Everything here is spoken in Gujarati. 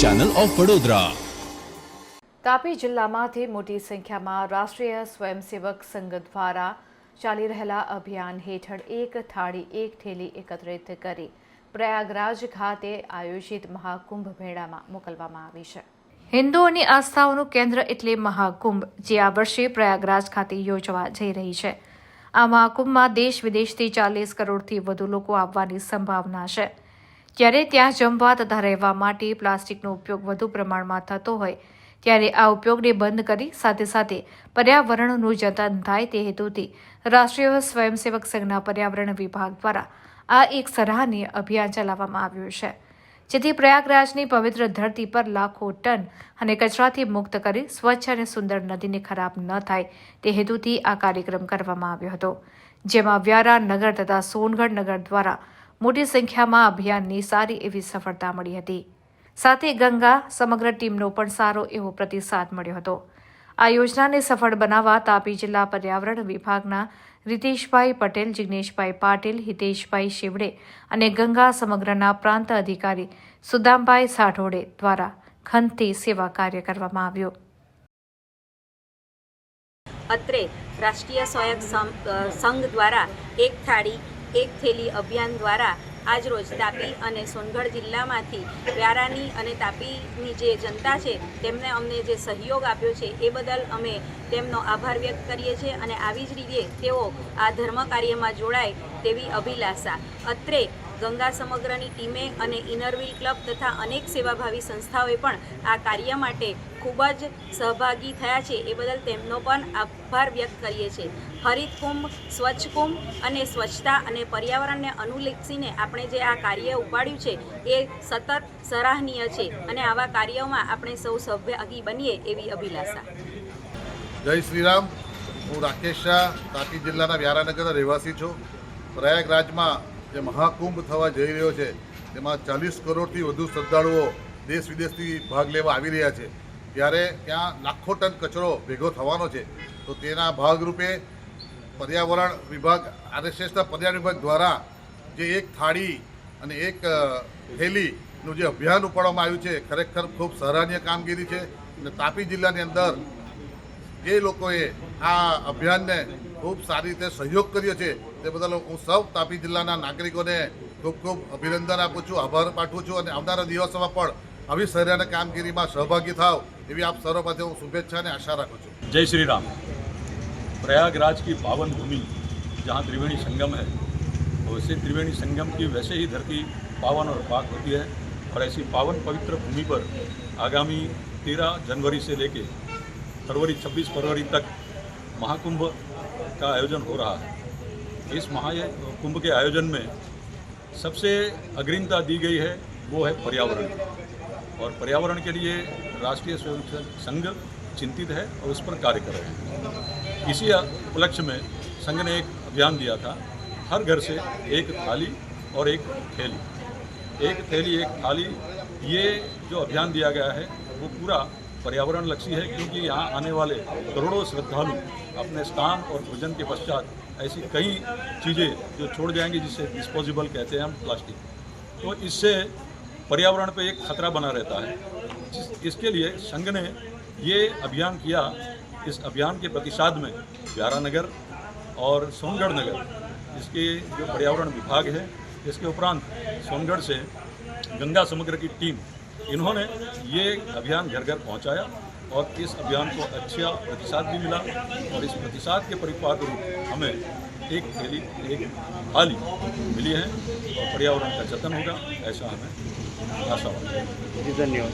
ચેનલ ઓફ વડોદરા તાપી જિલ્લામાંથી મોટી સંખ્યામાં રાષ્ટ્રીય સ્વયંસેવક સંઘ દ્વારા ચાલી રહેલા અભિયાન હેઠળ એક થાળી, એક થેલી એકત્રિત કરી પ્રયાગરાજ ખાતે આયોજિત મહાકુંભ મેળામાં મોકલવામાં આવી છે. હિન્દુઓની આસ્થાઓનું કેન્દ્ર એટલે મહાકુંભ, જે આ વર્ષે પ્રયાગરાજ ખાતે યોજવા જઈ રહી છે. આ મહાકુંભમાં દેશ વિદેશથી ચાલીસ કરોડથી વધુ લોકો આવવાની સંભાવના છે. જ્યારે ત્યાં જમવા તથા રહેવા માટે પ્લાસ્ટિકનો ઉપયોગ વધુ પ્રમાણમાં થતો હોય, ત્યારે આ ઉપયોગને બંધ કરી સાથે સાથે પર્યાવરણનું જતન થાય તે હેતુથી રાષ્ટ્રીય સ્વયંસેવક સંઘના પર્યાવરણ વિભાગ દ્વારા આ એક સરાહનીય અભિયાન ચલાવવામાં આવ્યું છે, જેથી પ્રયાગરાજની પવિત્ર ધરતી પર લાખો ટન અને કચરાથી મુક્ત કરી સ્વચ્છ અને સુંદર નદીને ખરાબ ન થાય તે હેતુથી આ કાર્યક્રમ કરવામાં આવ્યો હતો, જેમાં વ્યારા નગર તથા સોનગઢ નગર દ્વારા મોટી સંખ્યામાં અભિયાનની સારી એવી સફળતા મળી હતી. સાથે ગંગા સમગ્ર ટીમનો પણ સારો એવો પ્રતિસાદ મળ્યો હતો. આ યોજનાને સફળ બનાવવા તાપી જિલ્લા પર્યાવરણ વિભાગના રીતેશભાઈ પટેલ, જિગ્નેશભાઈ પાટીલ, હિતેશભાઈ શિવડે અને ગંગા સમગ્રના પ્રાંત અધિકારી સુદામભાઈ સાઠોડે દ્વારા ખંતથી સેવા કાર્ય કરવામાં આવ્યું. અત્રે રાષ્ટ્રીય સ્વયં સંઘ દ્વારા એક થાળી એક થેલી અભિયાન દ્વારા આજરોજ તાપી અને સોનગઢ જિલ્લામાંથી વ્યારાની અને તાપીની જે જનતા છે તેમણે અમને જે સહયોગ આપ્યો છે, એ બદલ અમે તેમનો આભાર વ્યક્ત કરીએ છીએ અને આવી જ રીતે તેઓ આ ધર્મ કાર્યમાં જોડાય તેવી અભિલાષા. અત્રે ગંગા સમગ્રની ટીમે અને ઇનરવીલ ક્લબ તથા અનેક સેવાભાવી સંસ્થાઓએ પણ આ કાર્ય માટે ખૂબ જ સહભાગી થયા છે. એ બદલ તેમનો પણ આભાર વ્યક્ત કરીએ છીએ. હરિત કુંભ, સ્વચ્છ કુંભ અને સ્વચ્છતા અને પર્યાવરણને અનુલક્ષીને આપણે જે આ કાર્ય ઉપાડ્યું છે, એ સતત સરાહનીય છે અને આવા કાર્યોમાં આપણે સૌ સહભાગી બનીએ એવી અભિલાષા. જય શ્રીરામ. હું રાકેશ શાહ, તાપી જિલ્લાના વ્યારાનગરના રહેવાસી છું. પ્રયાગરાજમાં જે મહાકુંભ થવા જઈ રહ્યો છે, તેમાં ચાલીસ કરોડથી વધુ શ્રદ્ધાળુઓ દેશ વિદેશથી ભાગ લેવા આવી રહ્યા છે. ત્યારે ત્યાં લાખો ટન કચરો ભેગો થવાનો છે. તો તેના ભાગરૂપે પર્યાવરણ વિભાગ આરએસએસના પર્યાવરણ વિભાગ દ્વારા જે એક થાળી અને એક થેલીનું જે અભિયાન ઉપાડવામાં આવ્યું છે, ખરેખર ખૂબ સરાહનીય કામગીરી છે. અને તાપી જિલ્લાની અંદર જે લોકોએ આ અભિયાનને ખૂબ સારી રીતે સહયોગ કર્યો છે તે બદલ હું સૌ તાપી જિલ્લાના નાગરિકોને ખૂબ ખૂબ અભિનંદન આપું છું આભાર પાઠવું છું અને આવનારા દિવસોમાં પણ આવી સરાહનીય કામગીરીમાં સહભાગી થાવ એવી આપ સર્વ પાસે હું શુભેચ્છા અને આશા રાખું છું जय श्री राम प्रयागराज की पावन भूमि जहाँ त्रिवेणी संगम है वैसे त्रिवेणी संगम की वैसे ही धरती पावन और पाक होती है और ऐसी पावन पवित्र भूमि पर आगामी तेरह जनवरी से लेके फरवरी 26 फरवरी तक महाकुंभ का आयोजन हो रहा है। इस महाकुंभ के आयोजन में सबसे अग्रिमता दी गई है, वो है पर्यावरण। और पर्यावरण के लिए राष्ट्रीय स्वयंसेवक संघ चिंतित है और उस पर कार्य कर रहे हैं। इसी उपलक्ष्य में संघ ने एक अभियान दिया था, हर घर से एक थाली और एक थैली। एक थैली, एक थाली, ये जो अभियान दिया गया है, वो पूरा पर्यावरण लक्षी है क्योंकि यहाँ आने वाले करोड़ों श्रद्धालु अपने स्नान और भोजन के पश्चात ऐसी कई चीज़ें जो छोड़ जाएँगे जिसे डिस्पोजेबल कहते हैं हम, प्लास्टिक। तो इससे पर्यावरण पे एक खतरा बना रहता है। इसके लिए संघ ने ये अभियान किया। इस अभियान के प्रतिसाद में व्यारा नगर और सोनगढ़ नगर, इसके जो पर्यावरण विभाग है, इसके उपरांत सोनगढ़ से गंगा समुद्र की टीम इन्होंने ये अभियान घर घर पहुँचाया और इस अभियान को अच्छा प्रतिसाद भी मिला और इस प्रतिसाद के परिपाक रूप हमें एक थैली, एक थाली मिली है और पर्यावरण का जतन होगा, ऐसा हमें आशा जी, धन्यवाद।